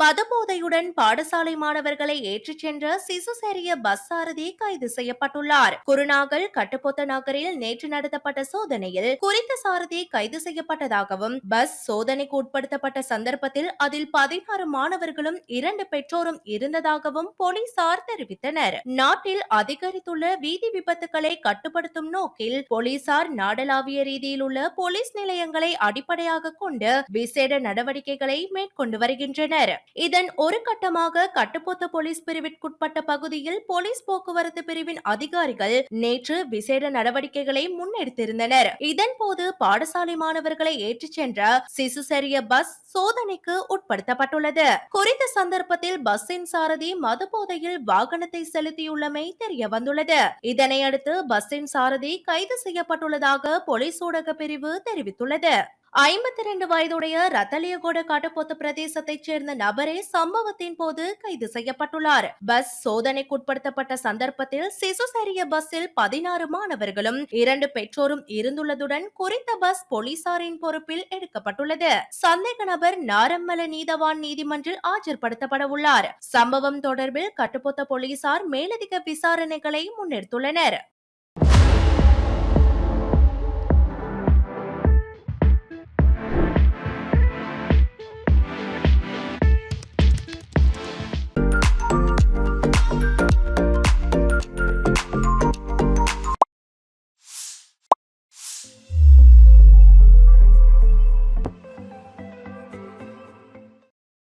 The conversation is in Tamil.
மதுபோதையுடன் பாடசாலை மாணவர்களை ஏற்றிச் சென்ற சிசுசேரிய பஸ் சாரதி கைது செய்யப்பட்டுள்ளார். குருநாகல் கட்டுப்பொத்த நகரில் நேற்று நடத்தப்பட்ட சோதனையில் குறித்த சாரதி கைது செய்யப்பட்டதாகவும் பஸ் சோதனைக்கு உட்படுத்தப்பட்ட சந்தர்ப்பத்தில் அதில் பதினாறு மாணவர்களும் இரண்டு பெற்றோரும் இருந்ததாகவும் போலீசார் தெரிவித்தனர். நாட்டில் அதிகரித்துள்ள வீதி விபத்துகளை கட்டுப்படுத்தும் நோக்கில் போலீசார் நாடளாவிய ரீதியில் உள்ள போலீஸ் நிலையங்களை அடிப்படையாக கொண்டு விசேட நடவடிக்கைகளை மேற்கொண்டு வருகின்றனர். இதன் ஒரு கட்டமாக கட்டுப்பொத்த போலீஸ் பிரிவிற்குட்பட்ட பகுதியில் போலீஸ் போக்குவரத்து பிரிவின் அதிகாரிகள் நேற்று விசேட நடவடிக்கைகளை முன்னெடுத்திருந்தனர். இதன் போது பாடசாலை மாணவர்களை ஏற்றிச் சென்ற சிசுசெரிய பஸ் சோதனைக்கு உட்படுத்தப்பட்டுள்ளது. குறித்த சந்தர்ப்பத்தில் பஸ்ஸின் சாரதி மது போதையில் வாகனத்தை செலுத்தியுள்ளமை தெரிய வந்துள்ளது இதனையடுத்து பஸ்ஸின் சாரதி கைது செய்யப்பட்டுள்ளதாக போலீஸ் ஊடக பிரிவு தெரிவித்துள்ளது. ஐம்பத்தி இரண்டு வயதுடைய ரத்தலியகோட காட்டுப்போத்த பிரதேசத்தைச் சேர்ந்த நபரே சம்பவத்தின் போது கைது செய்யப்பட்டுள்ளார். பஸ் சோதனைக்குட்படுத்தப்பட்ட சந்தர்ப்பத்தில் சிசுசரிய பஸ்ஸில் பதினாறு மாணவர்களும் இரண்டு பெற்றோரும் இருந்துள்ளதுடன் குறித்த பஸ் போலீசாரின் பொறுப்பில் எடுக்கப்பட்டுள்ளது. சந்தேக நபர் நாரம்மல நீதவான் நீதிமன்றில் ஆஜர்படுத்தப்பட உள்ளார். சம்பவம் தொடர்பில் கட்டுப்பொத்த போலீசார் மேலதிக விசாரணைகளை முன்னெடுத்துள்ளனர்.